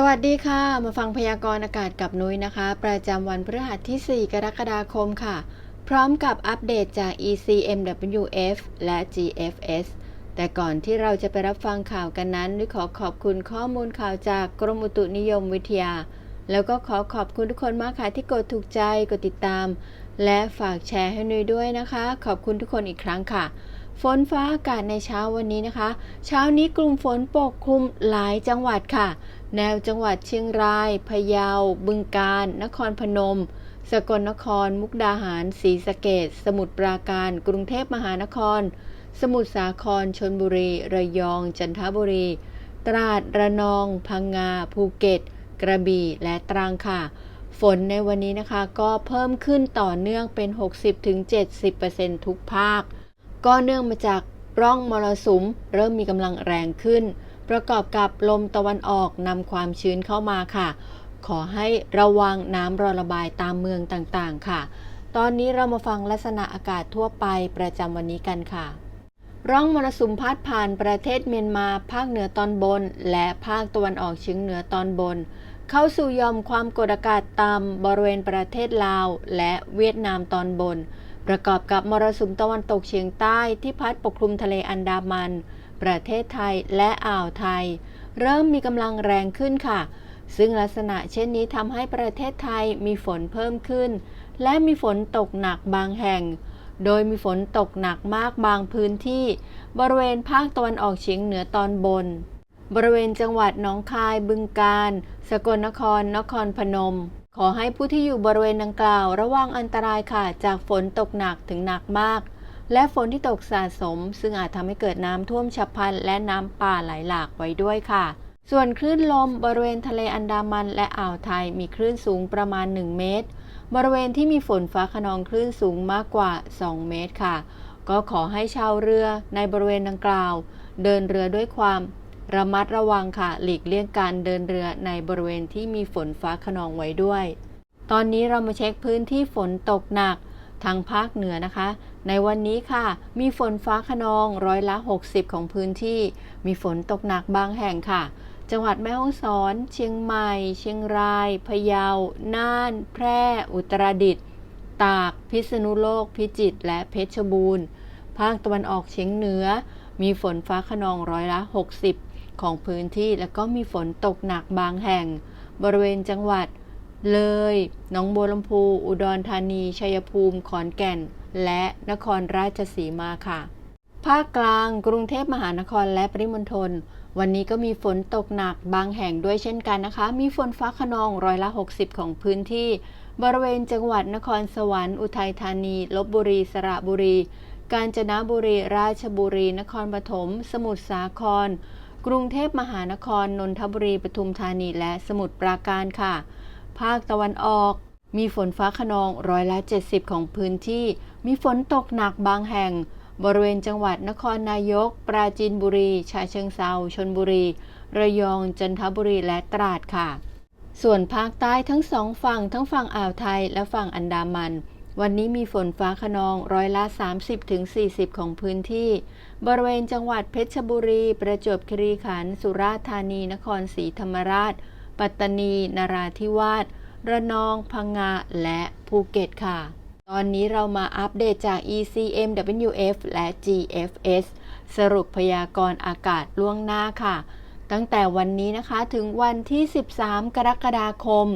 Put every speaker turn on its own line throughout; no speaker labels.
สวัสดีค่ะ มาฟังพยากรณ์อากาศกับนุ้ยนะคะ ประจำวันพฤหัสที่ 4 กรกฎาคมค่ะ พร้อมกับอัปเดตจาก ECMWF และ GFS แต่ก่อนที่เราจะไปรับฟังข่าวกันนั้นนุ้ยขอขอบคุณข้อมูลข่าวจากกรมอุตุนิยมวิทยา แล้วก็ขอขอบคุณทุกคนมากค่ะที่กดถูกใจ กดติดตาม และฝากแชร์ให้นุ้ยด้วยนะคะ ขอบคุณทุกคนอีกครั้งค่ะ ฝนฟ้าอากาศในเช้าวันนี้นะคะ เช้านี้กลุ่มฝนปกคลุมหลายจังหวัดค่ะ แนวจังหวัดเชียงราย พะเยา บึงกาฬ นครพนม สกลนคร มุกดาหาร ศรีสะเกดสมุทรปราการ กรุงเทพมหานคร สมุทรสาคร ชนบุรี ระยอง จันทบุรี ตราด ระนอง พังงา ภูเก็ต กระบี่ และตรังค่ะฝนในวันนี้นะคะก็เพิ่มขึ้นต่อเนื่องเป็น 60-70%ทุกภาค ก็เนื่องมาจากร่องมรสุมเริ่มมีกำลังแรงขึ้น ประกอบกับลมตะวันออกนำความชื้นเข้ามาค่ะ ขอให้ระวังน้ำรอระบายตามเมืองต่างๆ ค่ะ ตอนนี้เรามาฟังลักษณะอากาศทั่วไปประจำวันนี้กันค่ะ ร่องมรสุมพาดผ่านประเทศเมียนมาภาคเหนือตอนบน และภาคตะวันออกเฉียงเหนือตอนบน เข้าสู่ยอมความกดอากาศต่ำบริเวณประเทศลาว และเวียดนามตอนบน ประกอบกับมรสุมตะวันตกเฉียงใต้ที่พัดปกคลุมทะเลอันดามัน ประเทศไทยและอ่าวไทย เริ่มมีกำลังแรงขึ้นค่ะ ซึ่งลักษณะเช่นนี้ทำให้ประเทศไทยมีฝนเพิ่มขึ้น และมีฝนตกหนักบางแห่ง โดยมีฝนตกหนักมากบางพื้นที่ บริเวณภาคตะวันออกเฉียงเหนือตอนบน บริเวณจังหวัดหนองคายบึงกาฬสกลนคร นครพนม ขอให้ผู้ที่อยู่บริเวณดังกล่าว ระวังอันตรายค่ะ จากฝนตกหนักถึงหนักมาก และฝนที่ตกสะสม ซึ่งอาจทำให้เกิดน้ำท่วมฉับพลัน และน้ำป่าไหลหลากไว้ด้วยค่ะ ส่วนคลื่นลมบริเวณทะเลอันดามันและอ่าวไทยมีคลื่นสูงประมาณ 1 เมตร บริเวณที่มีฝนฟ้าขนองคลื่นสูงมากกว่า 2 เมตรค่ะ ก็ขอให้ชาวเรือในบริเวณดังกล่าว เดินเรือด้วยความ ระมัดระวังค่ะ หลีกเลี่ยงการเดินเรือในบริเวณที่มีฝนฟ้าขนองไว้ด้วย ตอนนี้เรามาเช็คพื้นที่ฝนตกหนักทางภาคเหนือนะคะ ในวันนี้ค่ะ มีฝนฟ้าขนองร้อยละ 60 ของพื้นที่ มีฝนตกหนักบางแห่งค่ะ จังหวัดแม่ฮ่องสอน เชียงใหม่ เชียงราย พะเยา น่าน แพร่ อุตรดิตถ์ ตาก พิษณุโลก พิจิตร และเพชรบูรณ์ ภาคตะวันออกเฉียงเหนือ มีฝนฟ้าขนองร้อยละ 60 ของพื้นที่แล้วก็มีฝนตกหนักบางแห่ง บริเวณจังหวัด เลยหนองบัวลำพู อุดรธานี ชัยภูมิ ขอนแก่น และนครราชสีมาค่ะ ภาคกลางกรุงเทพมหานครและปริมณฑลวันนี้ก็มีฝนตกหนักบางแห่งด้วยเช่นกันนะคะ มีฝนฟ้าขนองร้อยละ 60 ของพื้นที่ บริเวณจังหวัดนครสวรรค์ อุทัยธานี ลบบุรี สระบุรี กาญจนบุรี ราชบุรี นครปฐม สมุทรสาคร กรุงเทพมหานคร นนทบุรี ปทุมธานี และสมุทรปราการค่ะ ภาคตะวันออก มีฝนฟ้าขนองร้อยละ 70 ของพื้นที่ มีฝนตกหนักบางแห่ง บริเวณจังหวัดนครนายก ปราจีนบุรี ชาเชิงเซาชนบุรี ระยอง จันทบุรี และตราดค่ะ ส่วนภาคใต้ทั้งสองฝั่งทั้งฝั่งอ่าวไทยและฝั่งอันดามัน วันนี้มีฝนฟ้าขนองร้อยละ 30-40 ของพื้นที่ บริเวณจังหวัดเพชรบุรี ประจวบคีรีขันธ์สุราษฎร์ธานี นครศรีธรรมราช ปัตตานี นราธิวาส ระนอง พังงา และภูเก็ตค่ะ ตอนนี้เรามาอัปเดตจาก ECMWF และ GFS สรุปพยากรณ์อากาศล่วงหน้าค่ะ ตั้งแต่วันนี้นะคะถึงวันที่ 13 กรกฎาคม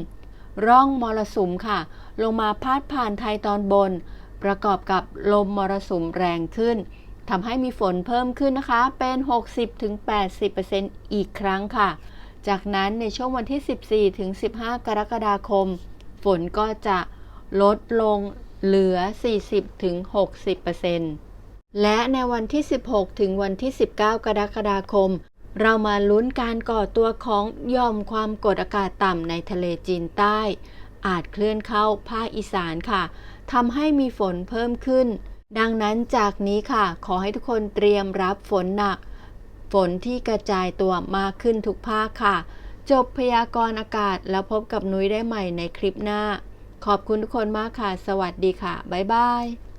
ร่องมรสุมค่ะ ลงมาพาดผ่านไทยตอนบน ประกอบกับลมมรสุมแรงขึ้นทำให้มีฝนเพิ่มขึ้นนะคะ เป็น 60-80%อีกครั้งค่ะ จากนั้นในช่วงวันที่ 14ถึง15 กรกฎาคม ฝนก็จะลดลงเหลือ 40ถึง60%และในวันที่ 16 ถึงวันที่ 19 กรกฎาคม เรามาลุ้นการก่อตัวของย่อมความกดอากาศต่ำในทะเลจีนใต้ อาจเคลื่อนเข้าภาคอีสานค่ะทำให้มีฝนเพิ่มขึ้น ดังนั้นจากนี้ค่ะ ขอให้ทุกคนเตรียมรับฝนหนัก ฝนที่กระจายตัวมากขึ้นทุกภาคค่ะ จบพยากรณ์อากาศแล้วพบกับนุ้ยได้ใหม่ในคลิปหน้า ขอบคุณทุกคนมากค่ะ สวัสดีค่ะ บ๊ายบาย